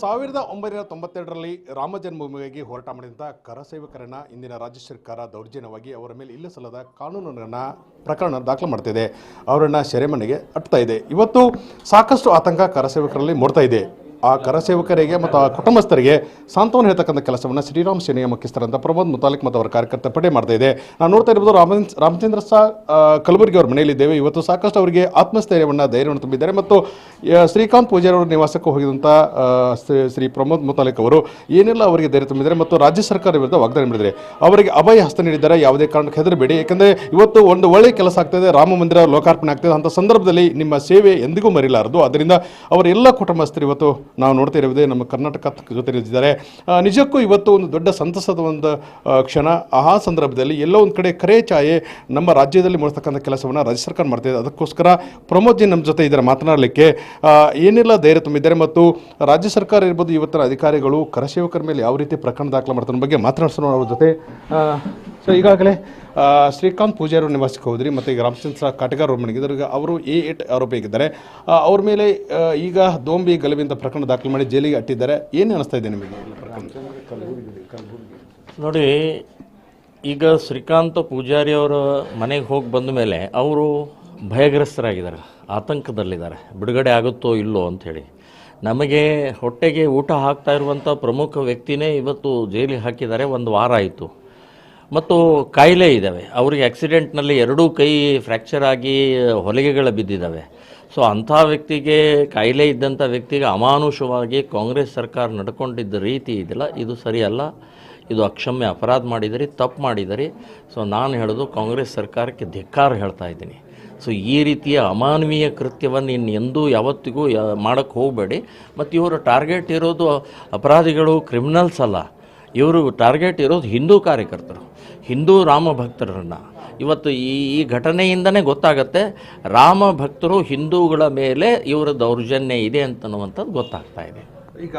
ಸಾವಿರದ ಒಂಬೈನೂರ ತೊಂಬತ್ತೆರಡರಲ್ಲಿ ರಾಮ ಜನ್ಮಭೂಮಿಗಾಗಿ ಹೋರಾಟ ಮಾಡಿದಂಥ ಕರಸೇವಕರನ್ನ ಇಂದಿನ ರಾಜ್ಯ ಸರ್ಕಾರ ದೌರ್ಜನ್ಯವಾಗಿ ಅವರ ಮೇಲೆ ಇಲ್ಲ ಸಲ್ಲದ ಕಾನೂನನ್ನ ಪ್ರಕರಣ ದಾಖಲು ಮಾಡ್ತಿದೆ. ಅವರನ್ನು ಸೆರೆಮನೆಗೆ ಅಟ್ತಾ ಇದೆ. ಇವತ್ತು ಸಾಕಷ್ಟು ಆತಂಕ ಕರಸೇವಕರಲ್ಲಿ ಮೂಡ್ತಾ ಇದೆ. ಆ ಕರಸೇವಕರಿಗೆ ಮತ್ತು ಆ ಕುಟುಂಬಸ್ಥರಿಗೆ ಸಾಂತ್ವನ ಹೇಳ್ತಕ್ಕಂಥ ಕೆಲಸವನ್ನು ಶ್ರೀರಾಮ್ ಸೇನೆಯ ಮುಖ್ಯಸ್ಥರಂತ ಪ್ರಮೋದ್ ಮುತಾಲಿಕ್ ಮತ್ತು ಅವರ ಕಾರ್ಯಕರ್ತ ಪಡೆ ಮಾಡ್ತಾ ಇದೆ. ನಾವು ನೋಡ್ತಾ ಇರ್ಬೋದು ರಾಮ ರಾಮಚಂದ್ರ ಸಾ ಕಲಬುರಗಿ ಅವ್ರ ಮನೆಯಲ್ಲಿದ್ದೇವೆ ಇವತ್ತು ಸಾಕಷ್ಟು ಅವರಿಗೆ ಆತ್ಮಸ್ಥೈರ್ಯವನ್ನು, ಧೈರ್ಯವನ್ನು ತುಂಬಿದ್ದಾರೆ ಮತ್ತು ಶ್ರೀಕಾಂತ್ ಪೂಜಾರಿ ಅವರ ನಿವಾಸಕ್ಕೆ ಹೋಗಿದಂಥ ಶ್ರೀ- ಪ್ರಮೋದ್ ಮುತಾಲಿಕ್ ಅವರು ಏನೆಲ್ಲ ಅವರಿಗೆ ಧೈರ್ಯ ತುಂಬಿದ್ದಾರೆ ಮತ್ತು ರಾಜ್ಯ ಸರ್ಕಾರ ವಿರುದ್ಧ ವಾಗ್ದಾನ ಮಾಡಿದ್ದಾರೆ. ಅವರಿಗೆ ಅಭಯ ಹಸ್ತ ನೀಡಿದ್ದಾರೆ. ಯಾವುದೇ ಕಾರಣಕ್ಕೆ ಹೆದರಬೇಡಿ. ಏಕೆಂದರೆ ಇವತ್ತು ಒಂದು ಒಳ್ಳೆಯ ಕೆಲಸ ಆಗ್ತದೆ ರಾಮ ಮಂದಿರ ಲೋಕಾರ್ಪಣೆ ಆಗ್ತದೆ ಅಂತ ಸಂದರ್ಭದಲ್ಲಿ ನಿಮ್ಮ ಸೇವೆ ಎಂದಿಗೂ ಮರಿಲಾರದು. ಅದರಿಂದ ಅವರೆಲ್ಲ ಕುಟುಂಬಸ್ಥರು ಇವತ್ತು ನಾವು ನೋಡ್ತಾ ಇರೋದೇ ನಮ್ಮ ಕರ್ನಾಟಕ ಜೊತೆ ಇದ್ದಾರೆ ನಿಜಕ್ಕೂ ಇವತ್ತು ಒಂದು ದೊಡ್ಡ ಸಂತಸದ ಒಂದು ಕ್ಷಣ. ಆ ಸಂದರ್ಭದಲ್ಲಿ ಎಲ್ಲೋ ಒಂದು ಕಡೆ ಕರೆ ಛಾಯೆ ನಮ್ಮ ರಾಜ್ಯದಲ್ಲಿ ಮಾಡ್ತಕ್ಕಂಥ ಕೆಲಸವನ್ನು ರಾಜ್ಯ ಸರ್ಕಾರ ಮಾಡ್ತಿದೆ ಅದಕ್ಕೋಸ್ಕರ ಪ್ರಮೋದ್ ಜಿ ನಮ್ಮ ಜೊತೆ ಇದ್ದಾರೆ ಮಾತನಾಡಲಿಕ್ಕೆ. ಏನೆಲ್ಲ, ಧೈರ್ಯ ತುಂಬಿದ್ದಾರೆ ಮತ್ತು ರಾಜ್ಯ ಸರ್ಕಾರ ಇರ್ಬೋದು, ಇವತ್ತಿನ ಅಧಿಕಾರಿಗಳು ಕರಸೇವಕರ ಮೇಲೆ ಯಾವ ರೀತಿ ಪ್ರಕರಣ ದಾಖಲು ಮಾಡ್ತಾರೆ ಬಗ್ಗೆ ಮಾತನಾಡಿಸೋಣ ಅವ್ರ ಜೊತೆ. ಸೊ ಈಗಾಗಲೇ ಶ್ರೀಕಾಂತ್ ಪೂಜಾರಿ ನಿವಾಸಕ್ಕೆ ಹೋದ್ರಿ, ಮತ್ತು ಈಗ ರಾಮಚಂದ್ರ ಕಾಟಗಾರ್ ಅವ್ರ ಮನೆಗೆ ಇದ್ರಾಗ ಅವರು ಎ ಏಟ್ ಆಗಿದ್ದಾರೆ. ಅವ್ರ ಮೇಲೆ ಈಗ ದೋಂಬಿ ಗಲಭೆಯಿಂದ ಪ್ರಕರಣ ದಾಖಲು ಮಾಡಿ ಜೈಲಿಗೆ ಅಟ್ಟಿದ್ದಾರೆ. ಏನು ಅನಿಸ್ತಾ ಇದೆ ನಿಮಗೆ ನೋಡಿ, ಈಗ ಶ್ರೀಕಾಂತ ಪೂಜಾರಿ ಅವರ ಮನೆಗೆ ಹೋಗಿ ಬಂದ ಮೇಲೆ ಅವರು ಭಯಗ್ರಸ್ತರಾಗಿದ್ದಾರೆ, ಆತಂಕದಲ್ಲಿದ್ದಾರೆ. ಬಿಡುಗಡೆ ಆಗುತ್ತೋ ಇಲ್ಲೋ ಅಂಥೇಳಿ ನಮಗೆ ಹೊಟ್ಟೆಗೆ ಊಟ ಹಾಕ್ತಾ ಇರುವಂಥ ಪ್ರಮುಖ ವ್ಯಕ್ತಿನೇ ಇವತ್ತು ಜೈಲಿಗೆ ಹಾಕಿದ್ದಾರೆ. ಒಂದು ವಾರ ಆಯಿತು. ಮತ್ತು ಕಾಯಿಲೆ ಇದ್ದಾವೆ ಅವರಿಗೆ ಆಕ್ಸಿಡೆಂಟ್ನಲ್ಲಿ ಎರಡೂ ಕೈ ಫ್ರ್ಯಾಕ್ಚರ್ ಆಗಿ ಹೊಲಿಗೆಗಳು ಬಿದ್ದಿದ್ದಾವೆ ಸೊ ಅಂಥ ವ್ಯಕ್ತಿಗೆ, ಕಾಯಿಲೆ ಇದ್ದಂಥ ವ್ಯಕ್ತಿಗೆ ಅಮಾನುಷವಾಗಿ ಕಾಂಗ್ರೆಸ್ ಸರ್ಕಾರ ನಡ್ಕೊಂಡಿದ್ದ ರೀತಿ ಇದೆಯಲ್ಲ ಇದು ಸರಿಯಲ್ಲ. ಇದು ಅಕ್ಷಮ್ಯ ಅಪರಾಧ ಮಾಡಿದಿರಿ, ತಪ್ಪು ಮಾಡಿದಿರಿ. ಸೊ ನಾನು ಹೇಳೋದು ಕಾಂಗ್ರೆಸ್ ಸರ್ಕಾರಕ್ಕೆ ಧಿಕ್ಕಾರ ಹೇಳ್ತಾ ಇದ್ದೀನಿ. ಸೊ ಈ ರೀತಿಯ ಅಮಾನವೀಯ ಕೃತ್ಯವನ್ನು ಇನ್ನು ಎಂದೂ ಯಾವತ್ತಿಗೂ ಮಾಡೋಕ್ಕೆ ಹೋಗಬೇಡಿ. ಮತ್ತು ಇವರು ಟಾರ್ಗೆಟ್ ಇರೋದು ಅಪರಾಧಿಗಳು, ಕ್ರಿಮಿನಲ್ಸ್ ಅಲ್ಲ. ಇವರು ಟಾರ್ಗೆಟ್ ಇರೋದು ಹಿಂದೂ ಕಾರ್ಯಕರ್ತರು. ಹಿಂದೂ ರಾಮ ಭಕ್ತರನ್ನು ಇವತ್ತು ಈ ಈ ಘಟನೆಯಿಂದನೇ ಗೊತ್ತಾಗತ್ತೆ ರಾಮ ಭಕ್ತರು ಹಿಂದೂಗಳ ಮೇಲೆ ಇವರ ದೌರ್ಜನ್ಯ ಇದೆ ಅಂತನ್ನುವಂಥದ್ದು ಗೊತ್ತಾಗ್ತಾ ಇದೆ. ಈಗ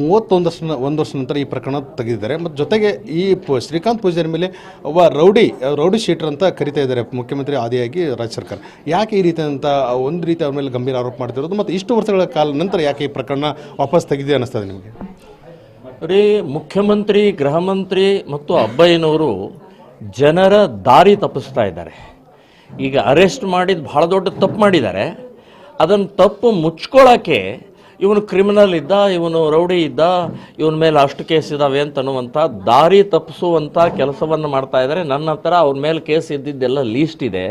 ಮೂವತ್ತೊಂದು ವರ್ಷ ಒಂದು ವರ್ಷ ನಂತರ ಈ ಪ್ರಕರಣ ತೆಗೆದಿದ್ದಾರೆ. ಮತ್ತು ಜೊತೆಗೆ ಈ ಪ- ಶ್ರೀಕಾಂತ್ ಪೂಜಾರಿ ಮೇಲೆ ಒಬ್ಬ ರೌಡಿ ರೌಡಿ ಶೀಟರ್ ಅಂತ ಕರಿತಾ ಇದ್ದಾರೆ ಮುಖ್ಯಮಂತ್ರಿ ಆದಿಯಾಗಿ ರಾಜ್ಯ ಸರ್ಕಾರ. ಯಾಕೆ ಈ ರೀತಿ ಅಂತ ಒಂದು ರೀತಿ ಅವ್ರ ಮೇಲೆ ಗಂಭೀರ ಆರೋಪ ಮಾಡ್ತಿರೋದು? ಮತ್ತು ಇಷ್ಟು ವರ್ಷಗಳ ಕಾಲ ನಂತರ ಯಾಕೆ ಈ ಪ್ರಕರಣ ವಾಪಸ್ ತೆಗೆದಿದೆ ಅನ್ನಿಸ್ತದೆ ನಿಮಗೆ? ರೀ ಮುಖ್ಯಮಂತ್ರಿ ಗೃಹ ಮಂತ್ರಿ ಮತ್ತು ಅಬ್ಬಯ್ಯನವರು ಜನರ ದಾರಿ ತಪ್ಪಿಸ್ತಾ ಇದ್ದಾರೆ. ಈಗ ಅರೆಸ್ಟ್ ಮಾಡಿದ ಭಾಳ ದೊಡ್ಡ ತಪ್ಪು ಮಾಡಿದ್ದಾರೆ. ಅದನ್ನು ತಪ್ಪು ಮುಚ್ಕೊಳ್ಳೋಕ್ಕೆ ಇವನು ಕ್ರಿಮಿನಲ್ ಇದ್ದ, ಇವನು ರೌಡಿ ಇದ್ದ, ಇವನ ಮೇಲೆ ಅಷ್ಟು ಕೇಸ್ ಇದ್ದಾವೆ ಅಂತ ಅನ್ನುವಂಥ ದಾರಿ ತಪ್ಪಿಸುವಂಥ ಕೆಲಸವನ್ನು ಮಾಡ್ತಾ ಇದ್ದಾರೆ. ನನ್ನ ಹತ್ರ ಅವ್ರ ಮೇಲೆ ಕೇಸ್ ಇದ್ದಿದ್ದೆಲ್ಲ ಲೀಸ್ಟ್ ಇದೆ.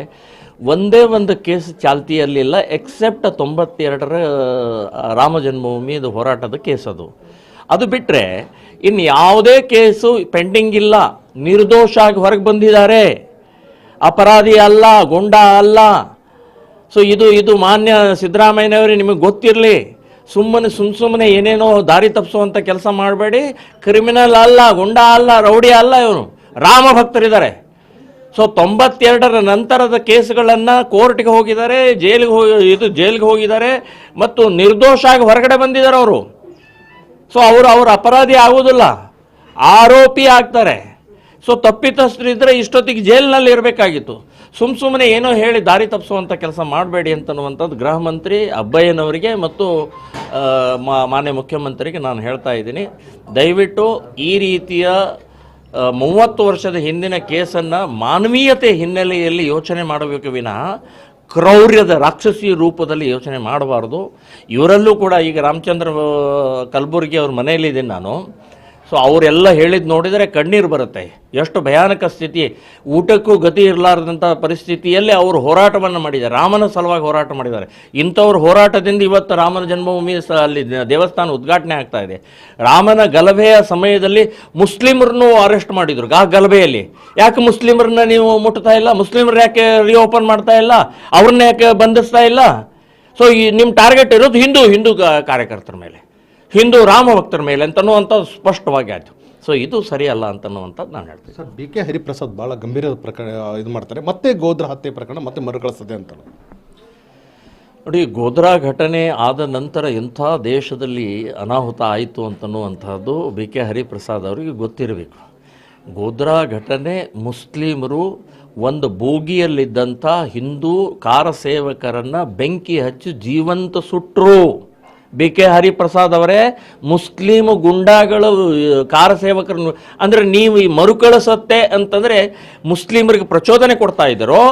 ಒಂದೇ ಒಂದು ಕೇಸ್ ಚಾಲ್ತಿಯಲ್ಲಿಲ್ಲ ಎಕ್ಸೆಪ್ಟ್ ತೊಂಬತ್ತೆರಡರ ರಾಮ ಜನ್ಮಭೂಮಿದು ಹೋರಾಟದ ಕೇಸ್ ಅದು. ಅದು ಬಿಟ್ಟರೆ ಇನ್ನು ಯಾವುದೇ ಕೇಸು ಪೆಂಡಿಂಗ್ ಇಲ್ಲ. ನಿರ್ದೋಷ ಆಗಿ ಹೊರಗೆ ಬಂದಿದ್ದಾರೆ. ಅಪರಾಧಿ ಅಲ್ಲ, ಗೊಂಡ ಅಲ್ಲ. ಸೊ ಇದು ಇದು ಮಾನ್ಯ ಸಿದ್ದರಾಮಯ್ಯನವರೇ, ನಿಮಗೆ ಗೊತ್ತಿರಲಿ. ಸುಮ್ಮನೆ ಸುಮ್ಮ ಸುಮ್ಮನೆ ಏನೇನೋ ದಾರಿ ತಪ್ಪಿಸುವಂಥ ಕೆಲಸ ಮಾಡಬೇಡಿ. ಕ್ರಿಮಿನಲ್ ಅಲ್ಲ, ಗುಂಡ ಅಲ್ಲ, ರೌಡಿ ಅಲ್ಲ ಇವನು ರಾಮ ಭಕ್ತರಿದ್ದಾರೆ. ಸೊ ತೊಂಬತ್ತೆರಡರ ನಂತರದ ಕೇಸ್ಗಳನ್ನು ಕೋರ್ಟ್ಗೆ ಹೋಗಿದ್ದಾರೆ, ಜೈಲಿಗೆ ಹೋಗಿ, ಇದು ಜೈಲಿಗೆ ಹೋಗಿದ್ದಾರೆ ಮತ್ತು ನಿರ್ದೋಷ ಆಗಿ ಹೊರಗಡೆ ಬಂದಿದ್ದಾರೆ ಅವರು. ಸೊ ಅವರು ಅವರು ಅಪರಾಧಿ ಆಗೋದಿಲ್ಲ ಆರೋಪಿ ಆಗ್ತಾರೆ. ಸೊ ತಪ್ಪಿತಸ್ಥರಿದ್ದರೆ ಇಷ್ಟೊತ್ತಿಗೆ ಜೈಲಿನಲ್ಲಿ ಇರಬೇಕಾಗಿತ್ತು. ಸುಮ್ ಸುಮ್ಮನೆ ಏನೋ ಹೇಳಿ ದಾರಿ ತಪ್ಪಿಸುವಂಥ ಕೆಲಸ ಮಾಡಬೇಡಿ ಅಂತನ್ನುವಂಥದ್ದು ಗೃಹ ಮಂತ್ರಿ ಅಬ್ಬಯ್ಯನವರಿಗೆ ಮತ್ತು ಮಾನ್ಯ ಮುಖ್ಯಮಂತ್ರಿಗೆ ನಾನು ಹೇಳ್ತಾ ಇದ್ದೀನಿ. ದಯವಿಟ್ಟು ಈ ರೀತಿಯ ಮೂವತ್ತು ವರ್ಷದ ಹಿಂದಿನ ಕೇಸನ್ನು ಮಾನವೀಯತೆ ಹಿನ್ನೆಲೆಯಲ್ಲಿ ಯೋಚನೆ ಮಾಡಬೇಕು ವಿನಃ ಕ್ರೌರ್ಯದ ರಾಕ್ಷಸಿ ರೂಪದಲ್ಲಿ ಯೋಚನೆ ಮಾಡಬಾರ್ದು. ಇವರಲ್ಲೂ ಕೂಡ ಈಗ ರಾಮಚಂದ್ರ ಕಲಬುರ್ಗಿ ಅವ್ರ ಮನೆಯಲ್ಲಿದ್ದೀನಿ ನಾನು. ಸೊ ಅವರೆಲ್ಲ ಹೇಳಿದ್ ನೋಡಿದರೆ ಕಣ್ಣೀರು ಬರುತ್ತೆ. ಎಷ್ಟು ಭಯಾನಕ ಸ್ಥಿತಿ. ಊಟಕ್ಕೂ ಗತಿ ಇರಲಾರದಂಥ ಪರಿಸ್ಥಿತಿಯಲ್ಲಿ ಅವರು ಹೋರಾಟವನ್ನು ಮಾಡಿದ್ದಾರೆ. ರಾಮನ ಸಲುವಾಗಿ ಹೋರಾಟ ಮಾಡಿದ್ದಾರೆ. ಇಂಥವ್ರ ಹೋರಾಟದಿಂದ ಇವತ್ತು ರಾಮನ ಜನ್ಮಭೂಮಿ ಸ, ಅಲ್ಲಿ ದೇವಸ್ಥಾನ ಉದ್ಘಾಟನೆ ಆಗ್ತಾ ಇದೆ. ರಾಮನ ಗಲಭೆಯ ಸಮಯದಲ್ಲಿ ಮುಸ್ಲಿಮರನ್ನು ಅರೆಸ್ಟ್ ಮಾಡಿದ್ರು, ಆ ಗಲಭೆಯಲ್ಲಿ. ಯಾಕೆ ಮುಸ್ಲಿಮರನ್ನ ನೀವು ಮುಟ್ತಾ ಇಲ್ಲ? ಮುಸ್ಲಿಮರು ಯಾಕೆ ರಿಓಪನ್ ಮಾಡ್ತಾ ಇಲ್ಲ? ಅವ್ರನ್ನ ಯಾಕೆ ಬಂಧಿಸ್ತಾ ಇಲ್ಲ? ಸೊ ಈ ನಿಮ್ಮ ಟಾರ್ಗೆಟ್ ಇರೋದು ಹಿಂದೂ ಹಿಂದೂ ಕಾರ್ಯಕರ್ತರ ಮೇಲೆ. ಹಿಂದೂ ರಾಮ ಭಕ್ತರ ಮೇಲೆ ಅಂತನ್ನುವಂಥದ್ದು ಸ್ಪಷ್ಟವಾಗಿ ಆಯಿತು. ಸೊ ಇದು ಸರಿಯಲ್ಲ ಅಂತನ್ನುವಂಥದ್ದು ನಾನು ಹೇಳ್ತೀನಿ. ಸರ್ ಬಿ ಕೆ ಹರಿಪ್ರಸಾದ್ ಭಾಳ ಗಂಭೀರ ಪ್ರಕರಣ ಇದು ಮಾಡ್ತಾರೆ. ಮತ್ತೆ ಗೋದ್ರ ಹತ್ಯೆ ಪ್ರಕರಣ ಮತ್ತೆ ಮರುಕಳಿಸ್ತದೆ ಅಂತ ನೋಡಿ ಗೋಧ್ರಾ ಘಟನೆ ಆದ ನಂತರ ಎಂಥ ದೇಶದಲ್ಲಿ ಅನಾಹುತ ಆಯಿತು ಅಂತನ್ನುವಂಥದ್ದು ಬಿ ಕೆ ಹರಿಪ್ರಸಾದ್ ಅವರಿಗೆ ಗೊತ್ತಿರಬೇಕು. ಗೋಧ್ರಾ ಘಟನೆ ಮುಸ್ಲಿಮರು ಒಂದು ಬೋಗಿಯಲ್ಲಿದ್ದಂಥ ಹಿಂದೂ ಕಾರ ಸೇವಕರನ್ನು ಬೆಂಕಿ ಹಚ್ಚಿ ಜೀವಂತ ಸುಟ್ಟರು ಬಿ ಕೆ ಹರಿಪ್ರಸಾದ್ ಅವರೇ ಮುಸ್ಲಿಂ ಗುಂಡಾಗಳು, ಕಾರ ಸೇವಕರನ್ನು, ಅಂದರೆ ನೀವು ಈ ಮರುಕಳಿಸತ್ತೆ ಅಂತಂದರೆ ಮುಸ್ಲಿಮರಿಗೆ ಪ್ರಚೋದನೆ ಕೊಡ್ತಾ ಇದ್ದಾರೋ,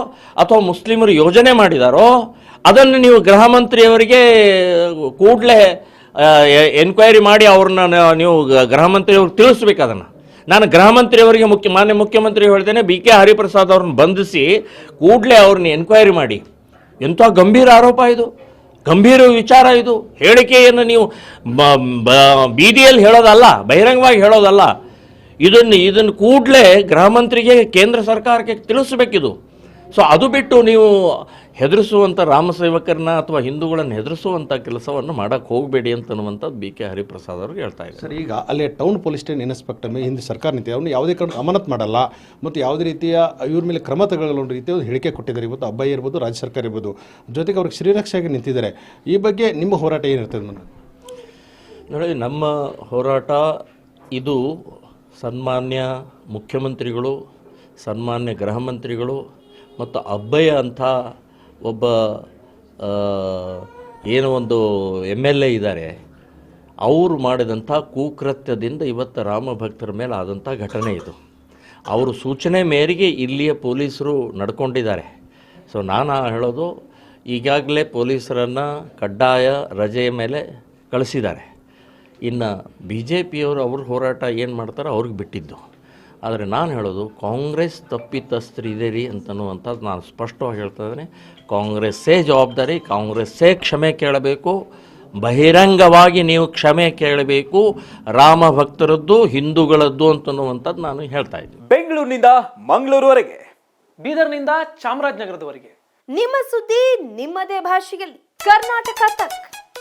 ಅಥವಾ ಮುಸ್ಲಿಮರು ಯೋಜನೆ ಮಾಡಿದಾರೋ, ಅದನ್ನು ನೀವು ಗೃಹ ಮಂತ್ರಿಯವರಿಗೆ, ಕೂಡಲೇ ಎನ್ಕ್ವೈರಿ ಮಾಡಿ ಅವ್ರನ್ನ ನೀವು ಗೃಹ ಮಂತ್ರಿಯವ್ರಿಗೆ ತಿಳಿಸ್ಬೇಕು ಅದನ್ನು. ನಾನು ಗೃಹ ಮಂತ್ರಿಯವರಿಗೆ ಮುಖ್ಯ, ಮಾನ್ಯ ಮುಖ್ಯಮಂತ್ರಿ ಹೇಳ್ತೇನೆ, ಬಿ ಕೆ ಹರಿಪ್ರಸಾದ್ ಅವ್ರನ್ನ ಬಂಧಿಸಿ, ಕೂಡಲೇ ಅವ್ರನ್ನ ಎನ್ಕ್ವೈರಿ ಮಾಡಿ. ಎಂಥ ಗಂಭೀರ ಆರೋಪ ಇದು. ಗಂಭೀರ ವಿಚಾರ ಇದು. ಹೇಳಿಕೆಯನ್ನು ನೀವು ಬೀದಿಯಲ್ಲಿ ಹೇಳೋದಲ್ಲ, ಬಹಿರಂಗವಾಗಿ ಹೇಳೋದಲ್ಲ. ಇದನ್ನು ಇದನ್ನು ಕೂಡಲೇ ಗೃಹ ಮಂತ್ರಿಗೆ ಕೇಂದ್ರ ಸರ್ಕಾರಕ್ಕೆ ತಿಳಿಸ್ಬೇಕಿದು. ಸೊ ಅದು ಬಿಟ್ಟು ನೀವು ಹೆದರಿಸುವಂಥ ರಾಮಸೇವಕರನ್ನ ಅಥವಾ ಹಿಂದೂಗಳನ್ನು ಹೆದರಿಸುವಂಥ ಕೆಲಸವನ್ನು ಮಾಡೋಕ್ಕೆ ಹೋಗಬೇಡಿ ಅಂತನ್ನುವಂಥದ್ದು ಬಿ ಕೆ ಹರಿಪ್ರಸಾದ್ ಅವ್ರಿಗೆ ಹೇಳ್ತಾ ಇದ್ದಾರೆ. ಸರ್ ಈಗ ಅಲ್ಲಿ ಟೌನ್ ಪೊಲೀಸ್ ಸ್ಟೇಷನ್ ಇನ್ಸ್ಪೆಕ್ಟರ್ ಮೇಲೆ ಹಿಂದೆ ಸರ್ಕಾರ ನಿಂತಿದೆ. ಅವನು ಯಾವುದೇ ಕಾರಣ ಅಮಾನತ್ ಮಾಡಲ್ಲ. ಮತ್ತು ಯಾವುದೇ ರೀತಿಯ ಇವ್ರ ಮೇಲೆ ಕ್ರಮ ತಗೊಳ್ಳೋ ರೀತಿಯ ಒಂದು ಹೇಳಿಕೆ ಕೊಟ್ಟಿದ್ದಾರೆ. ಇವತ್ತು ಅಬ್ಬಾಯಿ ಇರ್ಬೋದು ರಾಜ್ಯ ಸರ್ಕಾರ ಇರ್ಬೋದು. ಜೊತೆಗೆ ಅವ್ರಿಗೆ ಶ್ರೀರಕ್ಷೆಯಾಗಿ ನಿಂತಿದ್ದಾರೆ. ಈ ಬಗ್ಗೆ ನಿಮ್ಮ ಹೋರಾಟ ಏನಿರ್ತದೆ ನನ್ನ ನೋಡಿ ನಮ್ಮ ಹೋರಾಟ ಇದು ಸನ್ಮಾನ್ಯ ಮುಖ್ಯಮಂತ್ರಿಗಳು ಸನ್ಮಾನ್ಯ ಗೃಹ ಮಂತ್ರಿಗಳು ಮತ್ತು ಅಬ್ಬಯ್ಯ ಅಂತ ಒಬ್ಬ ಏನು ಒಂದು ಎಂ ಎಲ್ ಎ ಇದ್ದಾರೆ. ಅವರು ಮಾಡಿದಂಥ ಕುಕೃತ್ಯದಿಂದ ಇವತ್ತು ರಾಮ ಭಕ್ತರ ಮೇಲೆ ಆದಂಥ ಘಟನೆ ಇದು. ಅವರು ಸೂಚನೆ ಮೇರೆಗೆ ಇಲ್ಲಿಯ ಪೊಲೀಸರು ನಡ್ಕೊಂಡಿದ್ದಾರೆ. ಸೊ ನಾನು ಹೇಳೋದು, ಈಗಾಗಲೇ ಪೊಲೀಸರನ್ನು ಕಡ್ಡಾಯ ರಜೆಯ ಮೇಲೆ ಕಳಿಸಿದ್ದಾರೆ. ಇನ್ನು ಬಿ ಜೆ ಪಿಯವರು ಅವ್ರ ಹೋರಾಟ ಏನು ಮಾಡ್ತಾರೋ ಅವ್ರಿಗೆ ಬಿಟ್ಟಿದ್ದು. ಆದರೆ ನಾನು ಹೇಳೋದು ಕಾಂಗ್ರೆಸ್ ತಪ್ಪಿತಸ್ಥರಿದೆ ರೀ ಅಂತನ್ನುವಂಥದ್ದು ನಾನು ಸ್ಪಷ್ಟವಾಗಿ ಹೇಳ್ತಾ ಇದ್ದೇನೆ. ಕಾಂಗ್ರೆಸ್ಸೇ ಜವಾಬ್ದಾರಿ ಕಾಂಗ್ರೆಸ್ಸೇ ಕ್ಷಮೆ ಕೇಳಬೇಕು ಬಹಿರಂಗವಾಗಿ ನೀವು ಕ್ಷಮೆ ಕೇಳಬೇಕು ರಾಮ ಭಕ್ತರದ್ದು ಹಿಂದೂಗಳದ್ದು ಅಂತನ್ನುವಂಥದ್ದು ನಾನು ಹೇಳ್ತಾ ಇದ್ದೀನಿ. ಬೆಂಗಳೂರಿನಿಂದ ಮಂಗಳೂರುವರೆಗೆ. ಬೀದರ್ನಿಂದ ಚಾಮರಾಜನಗರದವರೆಗೆ. ನಿಮ್ಮ ಸುದ್ದಿ ನಿಮ್ಮದೇ ಭಾಷೆಯಲ್ಲಿ. ಕರ್ನಾಟಕ ತಕ್.